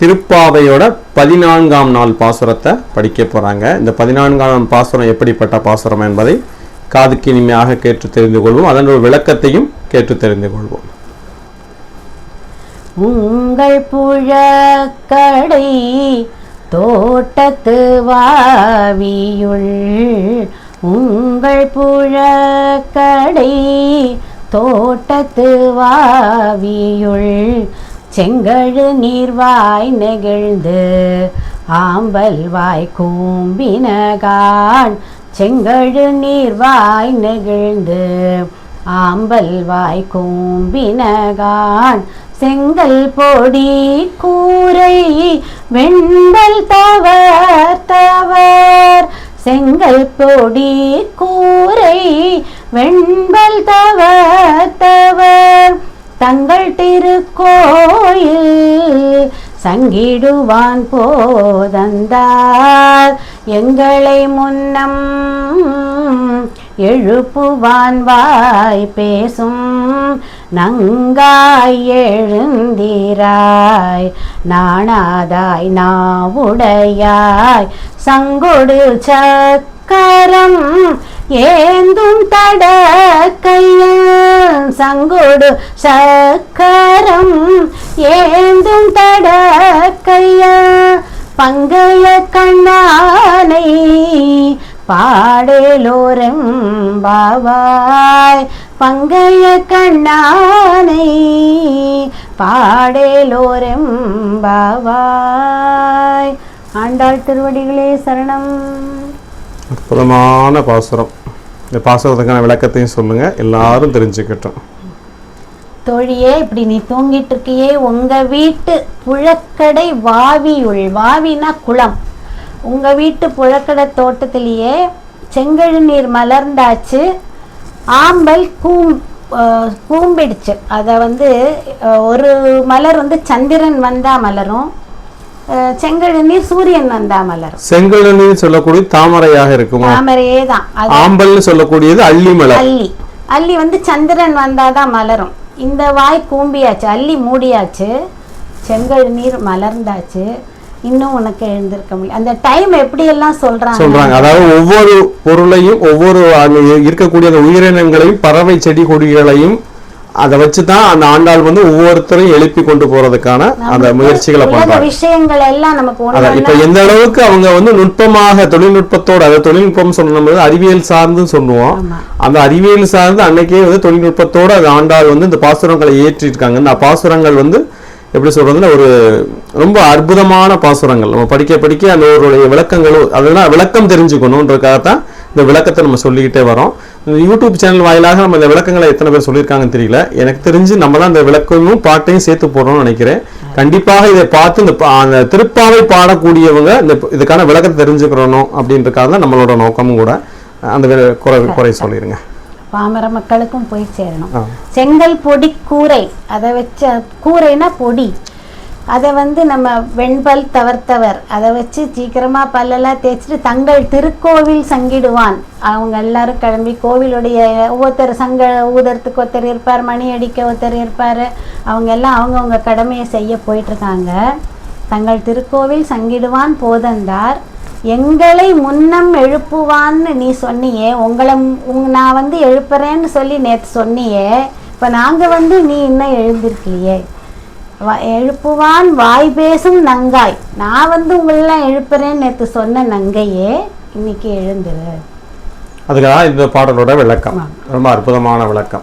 திருப்பாவையோட பதினான்காம் நாள் பாசுரத்தை படிக்க போகிறாங்க இந்த பதினான்காம் பாசுரம் எப்படிப்பட்ட பாசுரம் என்பதை காதுக்கு இனிமையாக கேட்டு தெரிந்து கொள்வோம். அதன் ஒரு விளக்கத்தையும் கேட்டு தெரிந்து கொள்வோம். உங்கள் புழக்கடை தோட்டத்து வாவியுள் உங்கள் புழக்கடை தோட்டத்து வாவியுள் செங்கழு நீர்வாய் நெகிழ்ந்து ஆம்பல் வாய் கூம்பினகான். செங்கழு நீர்வாய் நெகிழ்ந்து ஆம்பல் வாய் கூம்பினகான். செங்கல் பொடி கூரை வெண்பல் தவர் தவர். செங்கல் பொடி கூரை வெண்பல் தவர் கோயில் சங்கிடுவான் போதந்தார். எங்களை முன்னம் எழுப்புவான் வாய் பேசும். நங்காய் எழுந்தீராய். நாணாதாய் நாவுடையாய். சங்கொடு சக்கரம் ஏந்தும் தடக்கையில் சங்கொடு சக்கரம் ஏந்தும் தடக்கையில் பங்கைய கண்ணானை பா பாடலோரம் பாவாய் பங்கைய கண்ணானை பாடலோரம் பாவாய் ஆண்டாள் திருவடிகளே சரணம். அற்புதமான பாசுரம். இந்த பாசுரத்துக்கான விளக்கத்தையும் சொல்லுங்க. எல்லாரும் தெரிஞ்சுக்கட்டும். தோழியே இப்படி நீ தூங்கிட்டு இருக்கியே உங்க வீட்டு புழக்கடை வாவியுள். வாவினா குளம். உங்க வீட்டு புழக்கடை தோட்டத்திலேயே செங்கழு நீர் மலர்ந்தாச்சு. ஆம்பல் கூம் கூம்பிடுச்சு. அதை வந்து ஒரு மலர் வந்து சந்திரன் வந்தா மலரும். அஹ், செங்கழு நீர் சூரியன் வந்தா மலரும். செங்கல்னு சொல்லக்கூடிய தாமரையாக இருக்குமா? தாமரையே தான். ஆம்பல்னு சொல்லக்கூடியது அள்ளி மலர். அல்லி. அல்லி வந்து சந்திரன் வந்தாதான் மலரும். இந்த வாய் கூம்பியாச்சு அல்லி மூடியாச்சு. செங்கல் நீர் மலர்ந்தாச்சு. இன்னும் உனக்கு எழுந்திருக்க முடியல. அந்த டைம் எப்படி எல்லாம் சொல்றாங்க? சொல்றாங்க. அதாவது ஒவ்வொரு பொருளையும் ஒவ்வொரு அங்க இருக்கக்கூடிய அந்த உயிரினங்களையும் பறவை செடி கொடிகளையும் அதை வச்சு தான் அந்த ஆண்டாள் வந்து ஒவ்வொருத்தரையும் எழுப்பி கொண்டு போறதுக்கான அந்த முயற்சிகளை பண்றாங்க விஷயங்கள் எல்லாம் நமக்கு இப்ப எந்த அளவுக்கு அவங்க வந்து நுட்பமாக தொழில்நுட்பத்தோட அதாவது தொழில்நுட்பம் சொல்லணும் அறிவியல் சார்ந்து சொல்லுவோம். அந்த அறிவியல் சார்ந்து அன்னைக்கே வந்து தொழில்நுட்பத்தோட அந்த ஆண்டாள் வந்து இந்த பாசுரங்களை ஏற்றிருக்காங்க. இந்த பாசுரங்கள் வந்து எப்படி சொல்றதுன்னா ஒரு ரொம்ப அற்புதமான பாசுரங்கள். நம்ம படிக்க படிக்க அந்த ஒரு விளக்கங்களும் அதெல்லாம் விளக்கம் தெரிஞ்சுக்கணுன்றதுக்காகத்தான் இந்த விளக்கத்தை நம்ம சொல்லிக்கிட்டே வரோம். யூடியூப் சேனல் வாயிலாக நம்ம இந்த விளக்கங்களை எத்தனை பேர் சொல்லியிருக்காங்கன்னு தெரியல. எனக்கு தெரிஞ்சு நம்ம தான் இந்த விளக்கமும் பாட்டையும் சேர்த்து போடுறோம்னு நினைக்கிறேன். கண்டிப்பாக இதை பார்த்து இந்த அந்த திருப்பாவை பாடக்கூடியவங்க இந்த இதுக்கான விளக்கத்தை தெரிஞ்சுக்கிறணும் அப்படின்றதுக்காக தான் நம்மளோட நோக்கமும் கூட அந்த குறை குறை சொல்லிடுங்க பாமர மக்களுக்கும் போய் சேரணும். செங்கல் பொடி கூரை அதை வச்ச கூரைனா பொடி. அதை வந்து நம்ம வெண்பல் தவர்த்தவர். அதை வச்சு சீக்கிரமாக பல்லெல்லாம் தேய்ச்சிட்டு தங்கள் திருக்கோவில் சங்கிடுவான். அவங்க எல்லாரும் கிளம்பி கோவிலுடைய ஒவ்வொருத்தர் சங்க ஊதரத்துக்கு ஒருத்தர் இருப்பார் மணி அடிக்க ஒருத்தர் இருப்பார். அவங்க எல்லாம் அவங்கவுங்க கடமையை செய்ய போயிட்டுருக்காங்க. தங்கள் திருக்கோவில் சங்கிடுவான் போதந்தார். எங்களை முன்னம் எழுப்புவான்னு நீ சொன்னியே உங்களை உங் நான் வந்து எழுப்புறேன்னு சொல்லி நேற்று சொன்னியே இப்போ நாங்கள் வந்து நீ இன்னும் எழுந்திருக்கலையே. எழுப்புவான் வாய் பேசும் நங்காய். நான் வந்து உங்களெல்லாம் எழுப்புறேன்னு நேற்று சொன்ன நங்கையே இன்னைக்கு எழுந்துரு. அதுக்காக இந்த பாடலோட விளக்கம். ரொம்ப அற்புதமான விளக்கம்.